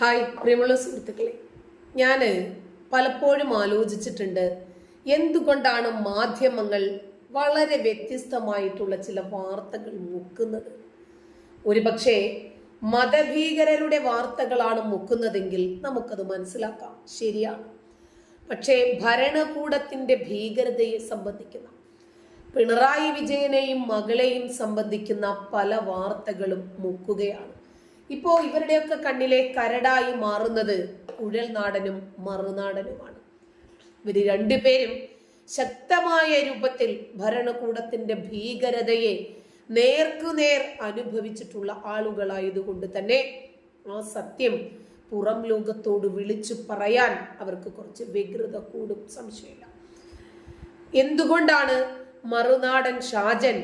Hi പ്രിയമുള്ള സുഹൃത്തുക്കളെ. ഞാൻ പലപ്പോഴും ആലോചിച്ചിട്ടുണ്ട് എന്തുകൊണ്ടാണ് മാധ്യമങ്ങൾ വളരെ വ്യത്യസ്തമായിട്ടുള്ള ചില വാർത്തകൾ മുക്കുന്നത്? ഒരുപക്ഷെ മതഭീകരരുടെ വാർത്തകളാണ് മുക്കുന്നതെങ്കിൽ നമുക്കത് മനസ്സിലാക്കാം. ശരിയാണ്. പക്ഷേ ഭരണകൂടത്തിന്റെ ഭീകരതയെ സംബന്ധിക്കുന്ന പിണറായി വിജയനെയും മകളെയും സംബന്ധിക്കുന്ന പല വാർത്തകളും മുക്കുകയാണ്. ഇപ്പോ ഇവരുടെയൊക്കെ കണ്ണിലെ കരടായി മാറുന്നത് കുഴൽനാടനും മറുനാടനുമാണ്. ഇവർ രണ്ടുപേരും ശക്തമായ രൂപത്തിൽ ഭരണകൂടത്തിന്റെ ഭീകരതയെ നേർക്കുനേർ അനുഭവിച്ചിട്ടുള്ള ആളുകളായതുകൊണ്ട് തന്നെ ആ സത്യം പുറം ലോകത്തോട് വിളിച്ചു പറയാൻ അവർക്ക് കുറച്ച് വ്യഗ്രത കൂടും സംശയമില്ല. എന്തുകൊണ്ടാണ് മറുനാടൻ ഷാജൻ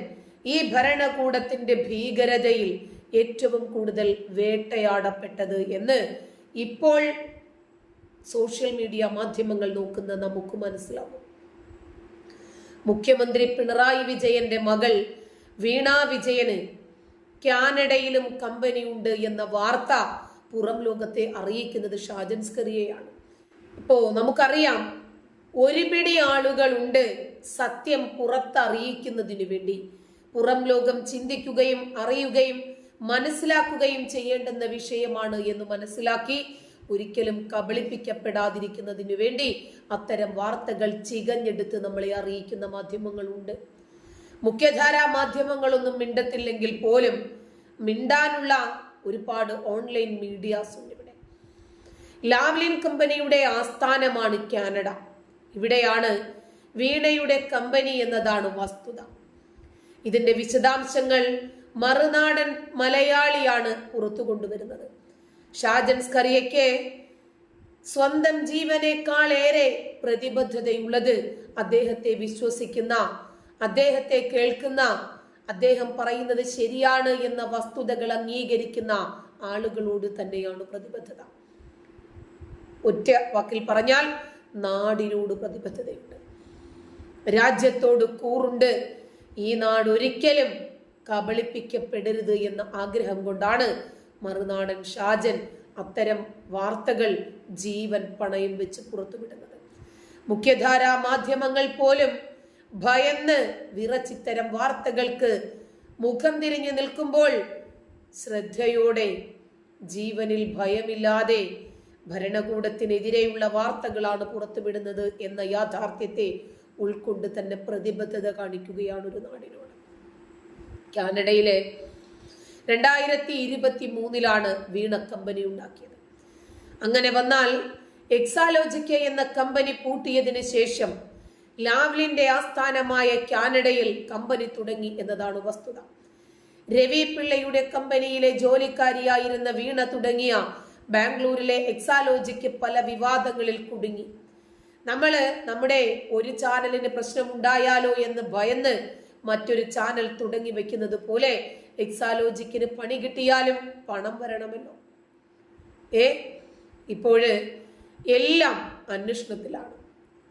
ഈ ഭരണകൂടത്തിന്റെ ഭീകരതയിൽ ഏറ്റവും കൂടുതൽ വേട്ടയാടപ്പെട്ടത് എന്ന് ഇപ്പോൾ സോഷ്യൽ മീഡിയ മാധ്യമങ്ങൾ നോക്കുന്ന നമുക്ക് മനസ്സിലാവും മുഖ്യമന്ത്രി പിണറായി വിജയന്റെ മകൾ വീണ വിജയന് കാനഡയിലും കമ്പനി ഉണ്ട് എന്ന വാർത്ത പുറം ലോകത്തെ അറിയിക്കുന്നത് ഷാജൻ സ്കറിയയാണ്. ഇപ്പോ നമുക്കറിയാം ഒരുപിടി ആളുകളുണ്ട് സത്യം പുറത്തറിയിക്കുന്നതിനു വേണ്ടി. പുറം ലോകം ചിന്തിക്കുകയും അറിയുകയും മനസ്സിലാക്കുകയും ചെയ്യേണ്ടുന്ന വിഷയമാണ് എന്ന് മനസ്സിലാക്കി ഒരിക്കലും കബളിപ്പിക്കപ്പെടാതിരിക്കുന്നതിനു വേണ്ടി അത്തരം വാർത്തകൾ ചികഞ്ഞെടുത്ത് നമ്മളെ അറിയിക്കുന്ന മാധ്യമങ്ങളുണ്ട്. മുഖ്യധാരാ മാധ്യമങ്ങളൊന്നും മിണ്ടത്തില്ലെങ്കിൽ പോലും മിണ്ടാനുള്ള ഒരുപാട് ഓൺലൈൻ മീഡിയാസ് ഉണ്ട് ഇവിടെ ലാവ്ലിൻ കമ്പനിയുടെ ആസ്ഥാനമാണ് കാനഡ. ഇവിടെയാണ് വീണയുടെ കമ്പനി എന്നതാണ് വസ്തുത. ഇതിന്റെ വിശദാംശങ്ങൾ മറുനാടൻ മലയാളിയാണ് പുറത്തു കൊണ്ടുവരുന്നത്. ഷാജൻ സ്കറിയയ്ക്ക് സ്വന്തം ജീവനേക്കാളേറെ പ്രതിബദ്ധതയുള്ളത് അദ്ദേഹത്തെ വിശ്വസിക്കുന്ന അദ്ദേഹത്തെ കേൾക്കുന്ന അദ്ദേഹം പറയുന്നത് ശരിയാണ് എന്ന വസ്തുതകൾ അംഗീകരിക്കുന്ന ആളുകളോട് തന്നെയാണ് പ്രതിബദ്ധത. ഒറ്റ വാക്കിൽ പറഞ്ഞാൽ നാടിനോട് പ്രതിബദ്ധതയുണ്ട്. രാജ്യത്തോട് കൂറുണ്ട്. ഈ നാട് ഒരിക്കലും കബളിപ്പിക്കപ്പെടരുത് എന്ന ആഗ്രഹം കൊണ്ടാണ് മറുനാടൻ ഷാജൻ അത്തരം വാർത്തകൾ ജീവൻ പണയം വെച്ച് പുറത്തുവിടുന്നത്. മുഖ്യധാരാ മാധ്യമങ്ങൾ പോലും ഭയന്ന് വിറച്ചിത്തരം വാർത്തകൾക്ക് മുഖം തിരിഞ്ഞു നിൽക്കുമ്പോൾ ശ്രദ്ധയോടെ ജീവനിൽ ഭയമില്ലാതെ ഭരണകൂടത്തിനെതിരെയുള്ള വാർത്തകളാണ് പുറത്തുവിടുന്നത് എന്ന യാഥാർത്ഥ്യത്തെ ഉൾക്കൊണ്ട് തന്നെ പ്രതിബദ്ധത കാണിക്കുകയാണ് ഒരു നാടിനോട്. കാനഡയിലെ രണ്ടായിരത്തി ഇരുപത്തി മൂന്നിലാണ് വീണ കമ്പനി ഉണ്ടാക്കിയത്. അങ്ങനെ വന്നാൽ എക്സാലോജിക്ക എന്ന കമ്പനി പൂട്ടിയതിനു ശേഷം ലാവ്ലിന്റെ ആസ്ഥാനമായ കാനഡയിൽ കമ്പനി തുടങ്ങി എന്നതാണ് വസ്തുത. രവി പിള്ളയുടെ കമ്പനിയിലെ ജോലിക്കാരിയായിരുന്ന വീണ തുടങ്ങിയ ബാംഗ്ലൂരിലെ എക്സാലോജിക്ക് പല വിവാദങ്ങളിൽ കുടുങ്ങി. നമ്മൾ നമ്മുടെ ഒരു ചാനലിന് പ്രശ്നമുണ്ടായാലോ എന്ന് ഭയന്ന് മറ്റൊരു ചാനൽ തുടങ്ങി വെക്കുന്നത് പോലെ എക്സാലോജിക്കിന് പണി കിട്ടിയാലും പണം വരണമല്ലോ ഏ ഇപ്പോഴ് എല്ലാം അന്വേഷണത്തിലാണ്.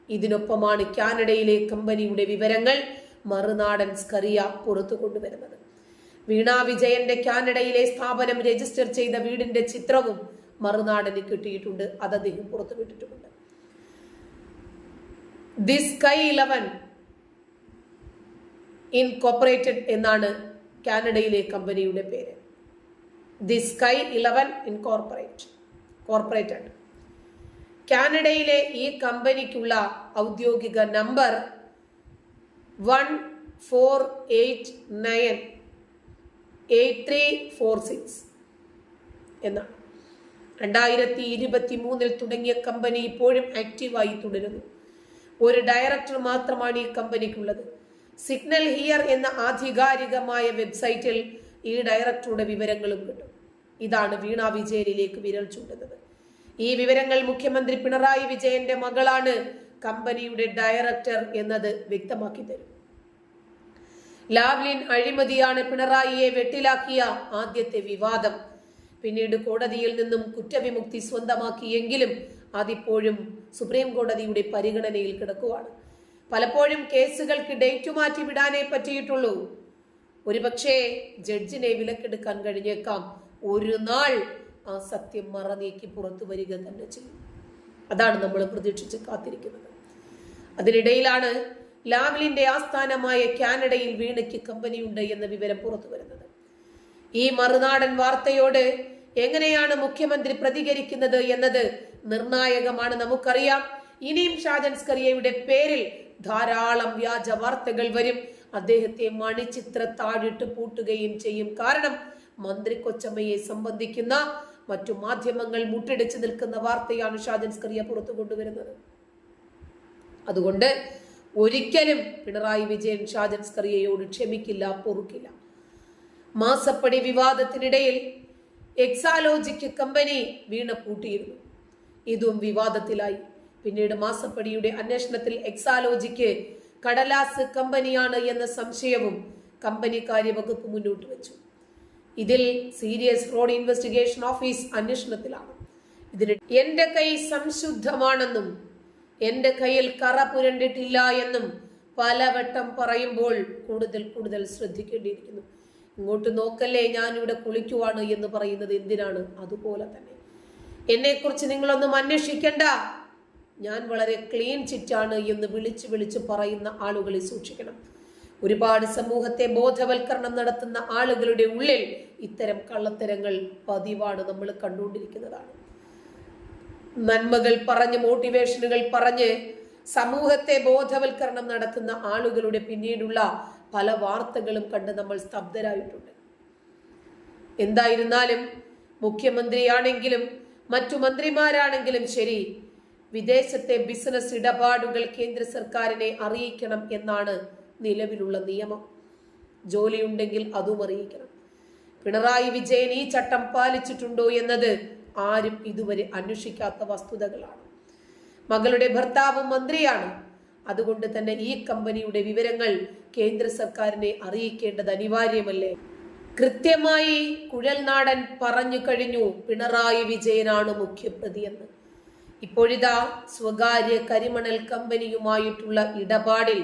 ഇതിനൊപ്പമാണ് കാനഡയിലെ കമ്പനിയുടെ വിവരങ്ങൾ മറുനാടൻ സ്കറിയ പുറത്തു കൊണ്ടുവരുന്നത്. വീണ വിജയന്റെ കാനഡയിലെ സ്ഥാപനം രജിസ്റ്റർ ചെയ്ത വീടിന്റെ ചിത്രവും മറുനാടന് കിട്ടിയിട്ടുണ്ട്. അത് അദ്ദേഹം പുറത്തുവിട്ടിട്ടുമുണ്ട്. ദി സ്കൈ ഇലവൻ ഇൻകോപ്പറേറ്റഡ് എന്നാണ് കാനഡയിലെ കമ്പനിയുടെ പേര്. The sky eleven incorporate corporated കാനഡയിലെ ഈ കമ്പനിക്കുള്ള ഔദ്യോഗിക number one four eight nine eight three four six എന്നാണ്. രണ്ടായിരത്തി ഇരുപത്തി മൂന്നിൽ തുടങ്ങിയ കമ്പനി ഇപ്പോഴും ആക്റ്റീവായി തുടരുന്നു. ഒരു ഡയറക്ടർ മാത്രമാണ് ഈ കമ്പനിക്കുള്ളത്. സിഗ്നൽ ഹിയർ എന്ന ആധികാരികമായ വെബ്സൈറ്റിൽ ഈ ഡയറക്ടറുടെ വിവരങ്ങളും കിട്ടും. ഇതാണ് വീണ വിജയനിലേക്ക് വിരൽ ചൂണ്ടുന്നത്. ഈ വിവരങ്ങൾ മുഖ്യമന്ത്രി പിണറായി വിജയന്റെ മകളാണ്. കമ്പനിയുടെ ഡയറക്ടർ എന്നത് വ്യക്തമാക്കി തരും. ലാവ്ലിൻ അഴിമതിയാണ് പിണറായിയെ വെട്ടിലാക്കിയ ആദ്യത്തെ വിവാദം. പിന്നീട് കോടതിയിൽ നിന്നും കുറ്റവിമുക്തി സ്വന്തമാക്കിയെങ്കിലും അതിപ്പോഴും സുപ്രീം കോടതിയുടെ പരിഗണനയിൽ കിടക്കുവാണ്. പലപ്പോഴും കേസുകൾക്ക് ഡേറ്റ് മാറ്റി വിടാനേ പറ്റിയിട്ടുള്ളൂ. ഒരുപക്ഷേ ജഡ്ജിനെ വിലക്കെടുക്കാൻ കഴിഞ്ഞേക്കാം. ഒരു നാൾ ആ സത്യം മറനീക്കി പുറത്തു വരിക തന്നെ ചെയ്യും. അതാണ് നമ്മൾ പ്രതീക്ഷിച്ച് കാത്തിരിക്കുന്നത്. അതിനിടയിലാണ് ലാവ്ലിന്റെ ആസ്ഥാനമായ കാനഡയിൽ വീണയ്ക്ക് കമ്പനിയുണ്ട് എന്ന വിവരം പുറത്തു വരുന്നത്. ഈ മറുനാടൻ വാർത്തയോട് എങ്ങനെയാണ് മുഖ്യമന്ത്രി പ്രതികരിക്കുന്നത് എന്നത് നിർണായകമാണ് നമുക്കറിയാം. ഇനിയും ഷാജൻ സ്കറിയയുടെ പേരിൽ ധാരാളം വ്യാജ വാർത്തകൾ വരും. അദ്ദേഹത്തെ മണിച്ചിത്ര താഴിട്ട് പൂട്ടുകയും ചെയ്യും. കാരണം മന്ത്രി കൊച്ചമ്മയെ സംബന്ധിക്കുന്ന മറ്റു മാധ്യമങ്ങൾ മുട്ടിടിച്ചു നിൽക്കുന്ന വാർത്തയാണ് ഷാജൻ സ്കറിയ പുറത്തു കൊണ്ടുവരുന്നത്. അതുകൊണ്ട് ഒരിക്കലും പിണറായി വിജയൻ ഷാജൻ സ്കറിയയോട് ക്ഷമിക്കില്ല പൊറുക്കില്ല. മാസപ്പടി വിവാദത്തിനിടയിൽ എക്സാലോജിക്ക് കമ്പനി വീണ പൂട്ടിയിരുന്നു. ഇതും വിവാദത്തിലായി. പിന്നീട് മാസപ്പടിയുടെ അന്വേഷണത്തിൽ എക്സാലോജിക്ക് കടലാസ് കമ്പനിയാണ് എന്ന സംശയവും കമ്പനി കാര്യവകുപ്പ് മുന്നോട്ട് വെച്ചു. ഇതിൽ സീരിയസ് റോഡ് ഇൻവെസ്റ്റിഗേഷൻ ഓഫീസ് അന്വേഷണത്തിലാണ്. ഇതിന് എന്റെ കൈ സംശുദ്ധമാണെന്നും എന്റെ കയ്യിൽ കറ പുരണ്ടിട്ടില്ല എന്നും പലവട്ടം പറയുമ്പോൾ കൂടുതൽ കൂടുതൽ ശ്രദ്ധിക്കേണ്ടിയിരിക്കുന്നു. ഇങ്ങോട്ട് നോക്കല്ലേ ഞാൻ ഇവിടെ കുളിക്കുവാണ് എന്ന് പറയുന്നത് എന്തിനാണ്? അതുപോലെ തന്നെ. എന്നെക്കുറിച്ച് നിങ്ങളൊന്നും അന്വേഷിക്കണ്ട. ഞാൻ വളരെ ക്ലീൻ ചിറ്റാണ് എന്ന് വിളിച്ച് വിളിച്ച് പറയുന്ന ആളുകളെ സൂക്ഷിക്കണം. ഒരുപാട് സമൂഹത്തെ ബോധവൽക്കരണം നടത്തുന്ന ആളുകളുടെ ഉള്ളിൽ ഇത്തരം കള്ളത്തരങ്ങൾ പതിവാണ് നമ്മൾ കണ്ടുകൊണ്ടിരിക്കുന്നതാണ്. നന്മകൾ പറഞ്ഞ് മോട്ടിവേഷനുകൾ പറഞ്ഞ് സമൂഹത്തെ ബോധവൽക്കരണം നടത്തുന്ന ആളുകളുടെ പിന്നീടുള്ള പല വാർത്തകളും കണ്ട് നമ്മൾ സ്തബ്ധരായിട്ടുണ്ട്. എന്തായിരുന്നാലും മുഖ്യമന്ത്രിയാണെങ്കിലും മറ്റു മന്ത്രിമാരാണെങ്കിലും ശരി വിദേശത്തെ ബിസിനസ് ഇടപാടുകൾ കേന്ദ്ര സർക്കാരിനെ അറിയിക്കണം എന്നാണ് നിലവിലുള്ള നിയമം. ജോലിയുണ്ടെങ്കിൽ അതും അറിയിക്കണം. പിണറായി വിജയൻ ഈ ചട്ടം പാലിച്ചിട്ടുണ്ടോ എന്നത് ആരും ഇതുവരെ അന്വേഷിക്കാത്ത വസ്തുതകളാണ്. മകളുടെ ഭർത്താവും മന്ത്രിയാണ്. അതുകൊണ്ട് തന്നെ ഈ കമ്പനിയുടെ വിവരങ്ങൾ കേന്ദ്ര സർക്കാരിനെ അറിയിക്കേണ്ടത് അനിവാര്യമല്ലേ? കൃത്യമായി കുഴൽനാടൻ പറഞ്ഞു കഴിഞ്ഞു പിണറായി വിജയനാണ് മുഖ്യപ്രതിയെന്ന്. ഇപ്പോഴിതാ സ്വകാര്യ കരിമണൽ കമ്പനിയുമായിട്ടുള്ള ഇടപാടിൽ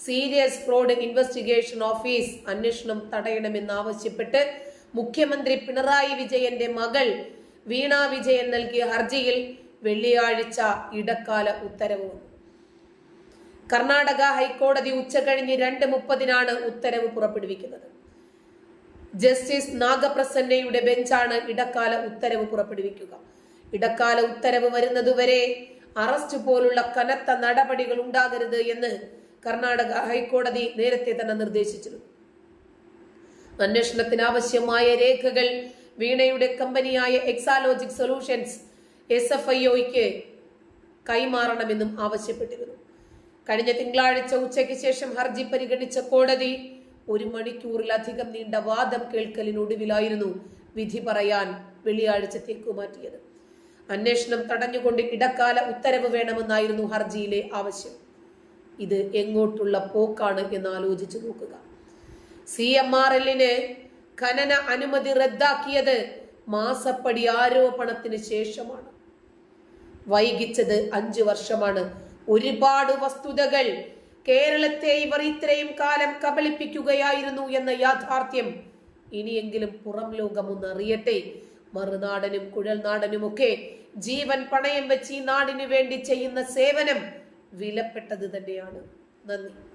സീരിയസ് ഫ്രോഡ് ഇൻവെസ്റ്റിഗേഷൻ ഓഫീസ് അന്വേഷണം തടയണമെന്നാവശ്യപ്പെട്ട് മുഖ്യമന്ത്രി പിണറായി വിജയന്റെ മകൾ വീണ വിജയൻ നൽകിയ ഹർജിയിൽ വെള്ളിയാഴ്ച ഇടക്കാല ഉത്തരവ് കർണാടക ഹൈക്കോടതി ഉച്ചകഴിഞ്ഞ് രണ്ട് മുപ്പതിനാണ് ഉത്തരവ് പുറപ്പെടുവിക്കുന്നത്. ജസ്റ്റിസ് നാഗപ്രസന്നയുടെ ബെഞ്ചാണ് ഇടക്കാല ഉത്തരവ് പുറപ്പെടുവിക്കുക. ഇടക്കാല ഉത്തരവ് വരുന്നതുവരെ അറസ്റ്റ് പോലുള്ള കനത്ത നടപടികൾ ഉണ്ടാകരുത് എന്ന് കർണാടക ഹൈക്കോടതി നേരത്തെ തന്നെ നിർദ്ദേശിച്ചിരുന്നു അന്വേഷണത്തിന് ആവശ്യമായ രേഖകൾ വീണയുടെ കമ്പനിയായ Exalogic solutions S F I കൈമാറണമെന്നും ആവശ്യപ്പെട്ടിരുന്നു. കഴിഞ്ഞ തിങ്കളാഴ്ച ഉച്ചയ്ക്ക് ശേഷം ഹർജി പരിഗണിച്ച കോടതി ഒരു മണിക്കൂറിലധികം നീണ്ട വാദം കേൾക്കലിനൊടുവിലായിരുന്നു വിധി പറയാൻ വെള്ളിയാഴ്ചത്തേക്ക് മാറ്റിയത്. അന്വേഷണം തടഞ്ഞുകൊണ്ട് ഇടക്കാല ഉത്തരവ് വേണമെന്നായിരുന്നു ഹർജിയിലെ ആവശ്യം. ഇത് എങ്ങോട്ടുള്ള പോക്കാണ് എന്ന് ആലോചിച്ചു നോക്കുക. സി എം ആർ എല്ലിന് ഖനന അനുമതി റദ്ദാക്കിയത് മാസപ്പടി ആരോപണത്തിന് ശേഷമാണ്. വൈകിച്ചത് അഞ്ചു വർഷമാണ്. ഒരുപാട് വസ്തുതകൾ കേരളത്തെ ഇവർ ഇത്രയും കാലം കബളിപ്പിക്കുകയായിരുന്നു എന്ന യാഥാർത്ഥ്യം ഇനിയെങ്കിലും പുറം ലോകം അറിയട്ടെ. മറുനാടനും കുഴൽനാടനുമൊക്കെ ജീവൻ പണയം വെച്ച് ഈ നാടിനു വേണ്ടി ചെയ്യുന്ന സേവനം വിലപ്പെട്ടത് തന്നെയാണ്. നന്ദി.